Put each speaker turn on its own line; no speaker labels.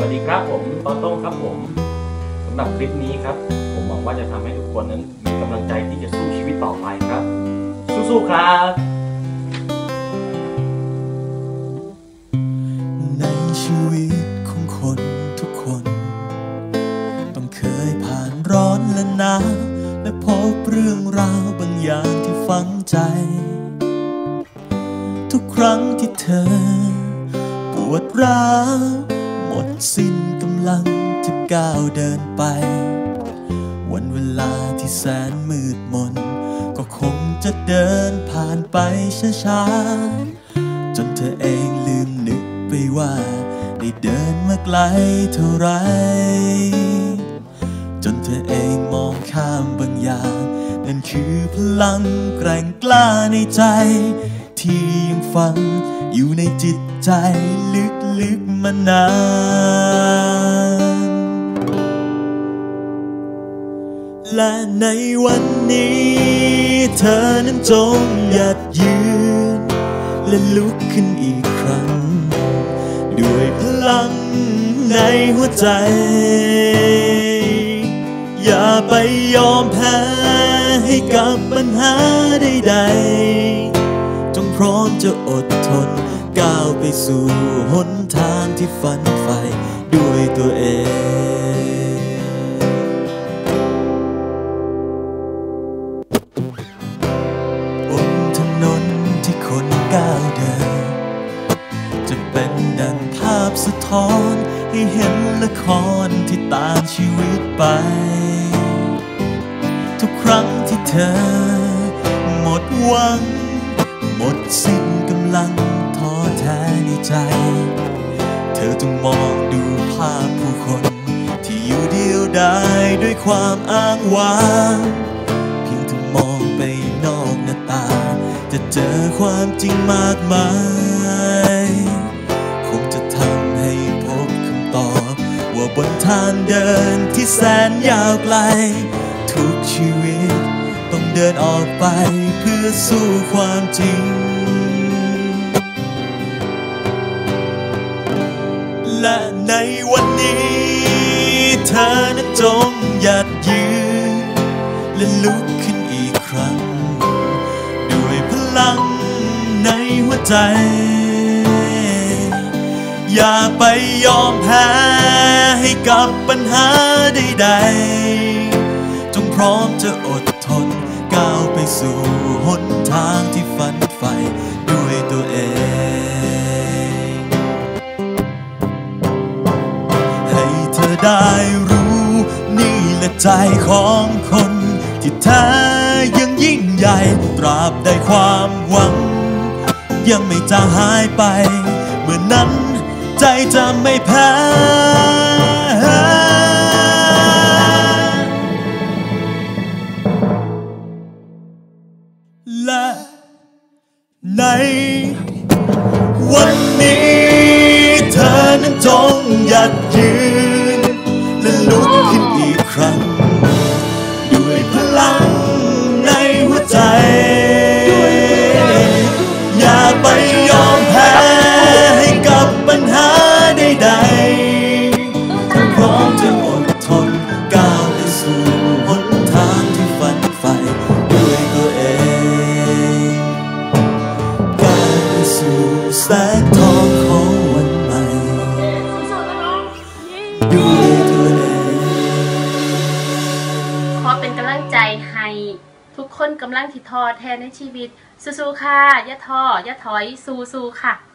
สวัสดีครับผมตอต้งครับผมสำหรับคลิปนี้ครับ ผมหวังว่าจะทำให้ทุกคนนั้นมีกำลังใจที่จะสู้ชีวิตต่อไปครับ สู้ๆครับ
ในชีวิตของคนทุกคน ต้องเคยผ่านร้อนและหนาวและพบเรื่องราวบางอย่างที่ฝังใจ ทุกครั้งที่เธอ ปวดร้าว หมดสิ้นกำลังจะก้าวเดินไป วันเวลาที่แสนมืดมน ก็คงจะเดินผ่านไปช้าๆ จนเธอเองลืมนึกไปว่า ได้เดินมาไกลเท่าไร จนเธอเองมองข้ามบางอย่าง นั่นคือพลังแกร่งกล้าในใจ ที่ยังฝังอยู่ในจิตใจลึก ๆมานาน และในวันนี้ เธอนั้นจงหยัดยืน และลุกขึ้นอีกครั้ง ด้วยพลังในหัวใจ อย่าไปยอมแพ้ให้กับปัญหาใดๆจงพร้อมจะอดทน ก้าวไปสู่หนทางที่ฝันใฝ่ด้วยตัวเองบนถนนที่คนก้าวเดินจะเป็นดังภาพสะท้อนให้เห็นละครที่ตามชีวิตไป ทุกครั้งที่เธอ หมดหวัง หมดสิ้นกำลัง ท้อแท้ในใจ เธอจงมองดูภาพผู้คน ที่อยู่เดียวดายด้วยความอ้างว้างเพียงเธอมองไปนอกหน้าตา จะเจอความจริงมากมาย คงจะทำให้พบคำตอบ ว่าบนทางเดินที่แสนยาวไกล ทุกชีวิตต้องเดินออกไปเพื่อสู้ความจริง อนั้นจงหยัดยืน และลุกขึ้นอีกครั้ง ด้วยพลังในหัวใจ อย่าไปยอมแพ้ให้กับปัญหาใดๆ จงพร้อมจะอดทนก้าวไปสู่หนทางที่ฝันใฝ่ ของคนที่แท้ยังยิ่งใหญ่ ตราบใดความหวัง ยังไม่จางหายไป เมื่อนั้นใจจะไม่แพ้และในวันนี้เธอนั้นจงหยัดยืน
คนกำลังที่ท้อแท้ในชีวิตสู้ๆค่ะอย่าท้ออย่าถอยสู้ๆค่ะ